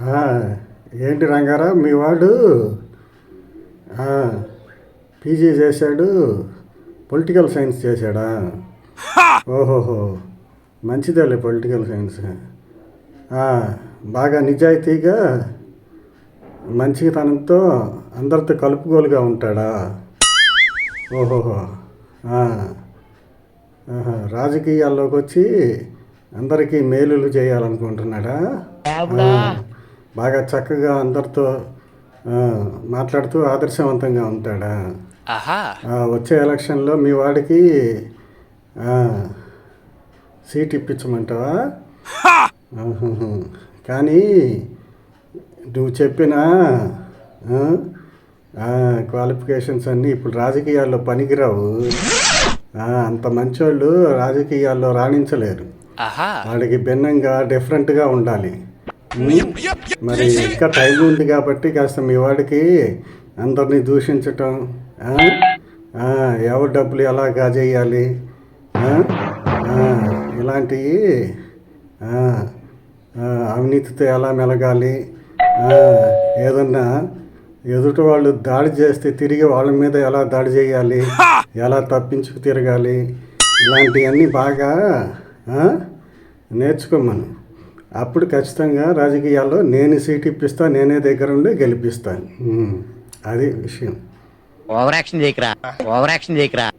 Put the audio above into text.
ఆ, ఏంటి రంగారా మీ వాడు ఆ, పీజీ చేశాడు పొలిటికల్ సైన్స్ చేశాడా? ఓహోహో మంచిదేలే పొలిటికల్ సైన్స్. ఆ, బాగా నిజాయితీగా మంచితనంతో అందరితో కలుపుగోలుగా ఉంటాడా? ఓహోహో రాజకీయాల్లోకి వచ్చి అందరికీ మేలులు చేయాలనుకుంటున్నాడా? బాగా చక్కగా అందరితో మాట్లాడుతూ ఆదర్శవంతంగా ఉంటాడా? వచ్చే ఎలక్షన్లో మీ వాడికి సీట్ ఇప్పించమంటావా. కానీ నువ్వు చెప్పిన క్వాలిఫికేషన్స్ అన్నీ ఇప్పుడు రాజకీయాల్లో పనికిరావు. అంత మంచోళ్ళు రాజకీయాల్లో రాణించలేరు. వాడికి భిన్నంగా డిఫరెంట్గా ఉండాలి. మరి ఇంకా టైం ఉంది కాబట్టి కాస్త మీ వాడికి అందరినీ దూషించటం ఎవరి డబ్బులు ఎలా గాజేయాలి? ఇలాంటివి అవినీతితో ఎలా మెలగాలి? ఏదన్నా ఎదుటి వాళ్ళు దాడి చేస్తే తిరిగి వాళ్ళ మీద ఎలా దాడి చేయాలి? ఎలా తప్పించుకు తిరగాలి? ఇలాంటివన్నీ బాగా నేర్చుకోమను అప్పుడు ఖచ్చితంగా రాజకీయాల్లో నేను సీట్ ఇప్పిస్తా నేనే దగ్గర ఉండి గెలిపిస్తాను. అది విషయం. ఓవర్ యాక్షన్ చేయకరా. Over action చేయకరా.